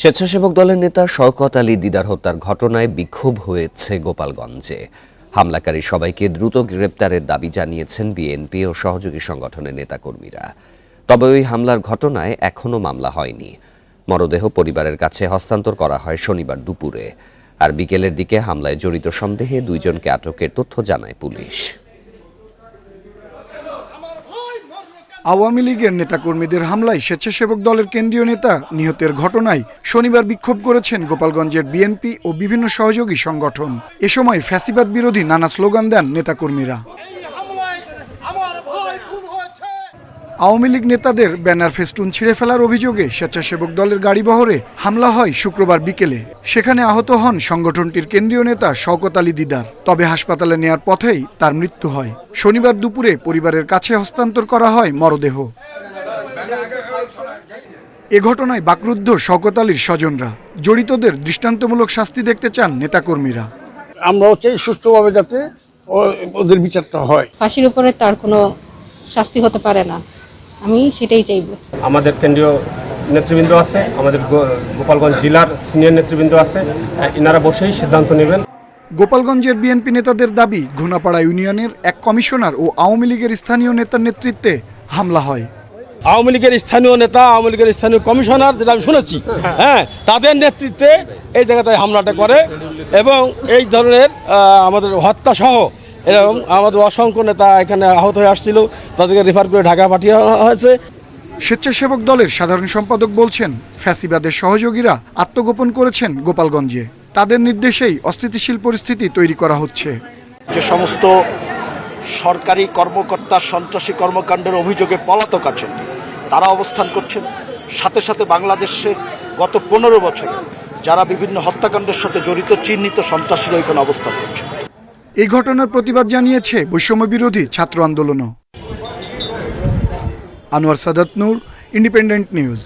স্বেচ্ছাসেবক দলের নেতা শওকত আলী দিদার হত্যার ঘটনায় বিক্ষোভ হয়েছে গোপালগঞ্জে। হামলাকারী সবাইকে দ্রুত গ্রেপ্তারের দাবি জানিয়েছেন বিএনপি ও সহযোগী সংগঠনের নেতাকর্মীরা। তবে ওই হামলার ঘটনায় এখনও মামলা হয়নি। মরদেহ পরিবারের কাছে হস্তান্তর করা হয় শনিবার দুপুরে। আর বিকেলের দিকে হামলায় জড়িত সন্দেহে দুইজনকে আটকের তথ্য জানায় পুলিশ। আওয়ামী লীগের নেতাকর্মীদের হামলায় স্বেচ্ছাসেবক দলের কেন্দ্রীয় নেতা নিহতের ঘটনায় শনিবার বিক্ষোভ করেছেন গোপালগঞ্জের বিএনপি ও বিভিন্ন সহযোগী সংগঠন। এ সময় ফ্যাসিবাদ বিরোধী নানা স্লোগান দেন নেতাকর্মীরা হামলায় আমার ভাই খুন হয়েছে আওয়ামী লীগ নেতাদের ব্যানার ফেস্টুন ছিঁড়ে ফেলার অভিযোগে স্বেচ্ছাসেবক দলের গাড়িবহরে হামলা হয় শুক্রবার বিকেলে। সেখানে আহত হন সংগঠনটির কেন্দ্রীয় নেতা শওকত আলী দিদার। তবে হাসপাতালে নেয়ার পথেই তার মৃত্যু হয়। শনিবার দুপুরে পরিবারের কাছে হস্তান্তর করা হয় মরদেহ। এ ঘটনায় বাকরুদ্ধ শওকত আলীর স্বজনরা। জড়িতদের দৃষ্টান্তমূলক শাস্তি দেখতে চান নেতাকর্মীরা। আমরাও চাই সুষ্ঠুভাবে যাতে ওদের বিচারটা হয়। ফাঁসির উপরে তার কোনো শাস্তি হতে পারে না। আমি সেটাই চাইব। আমাদের কেন্দ্রীয় নেতৃবৃন্দ আছে আমাদের গোপালগঞ্জ জেলার সিনিয়র নেতৃবৃন্দ আছে ইনারা বসেই সিদ্ধান্ত নেবেন। গোপালগঞ্জের বিএনপি নেতাদের দাবি ঘুনাপাড়া ইউনিয়নের এক কমিশনার ও আওয়ামী লীগের স্থানীয় নেতার নেতৃত্বে হামলা হয়। আওয়ামী লীগের স্থানীয় নেতা আওয়ামী লীগের স্থানীয় কমিশনার যেটা আমি শুনেছি হ্যাঁ তাদের নেতৃত্বে এই জায়গাটায় হামলাটা করে এবং এই ধরনের আমাদের হত্যা সহ এরকম আমাদের অসংখ্য নেতা এখানে আহত হয়ে আসছিল তাদেরকে রেফার করে ঢাকা পাঠিয়ে হয়েছে। স্বেচ্ছাসেবক দলের সাধারণ সম্পাদক বলছেন ফ্যাসিবাদের সহযোগীরা আত্মগোপন করেছেন গোপালগঞ্জে। তাদের নির্দেশেই অস্থিতিশীল পরিস্থিতি তৈরি করা হচ্ছে। যে সমস্ত সরকারি কর্মকর্তা সন্ত্রাসী কর্মকাণ্ডের অভিযোগে পলাতক আছেন তারা অবস্থান করছেন। সাথে সাথে বাংলাদেশের গত পনেরো বছরে যারা বিভিন্ন হত্যাকাণ্ডের সাথে জড়িত চিহ্নিত সন্ত্রাসীরা এখানে অবস্থান করছে এই ঘটনার প্রতিবাদ জানিয়েছে বৈষম্য বিরোধী ছাত্র আন্দোলনও। Anwar Sadat Noor independent news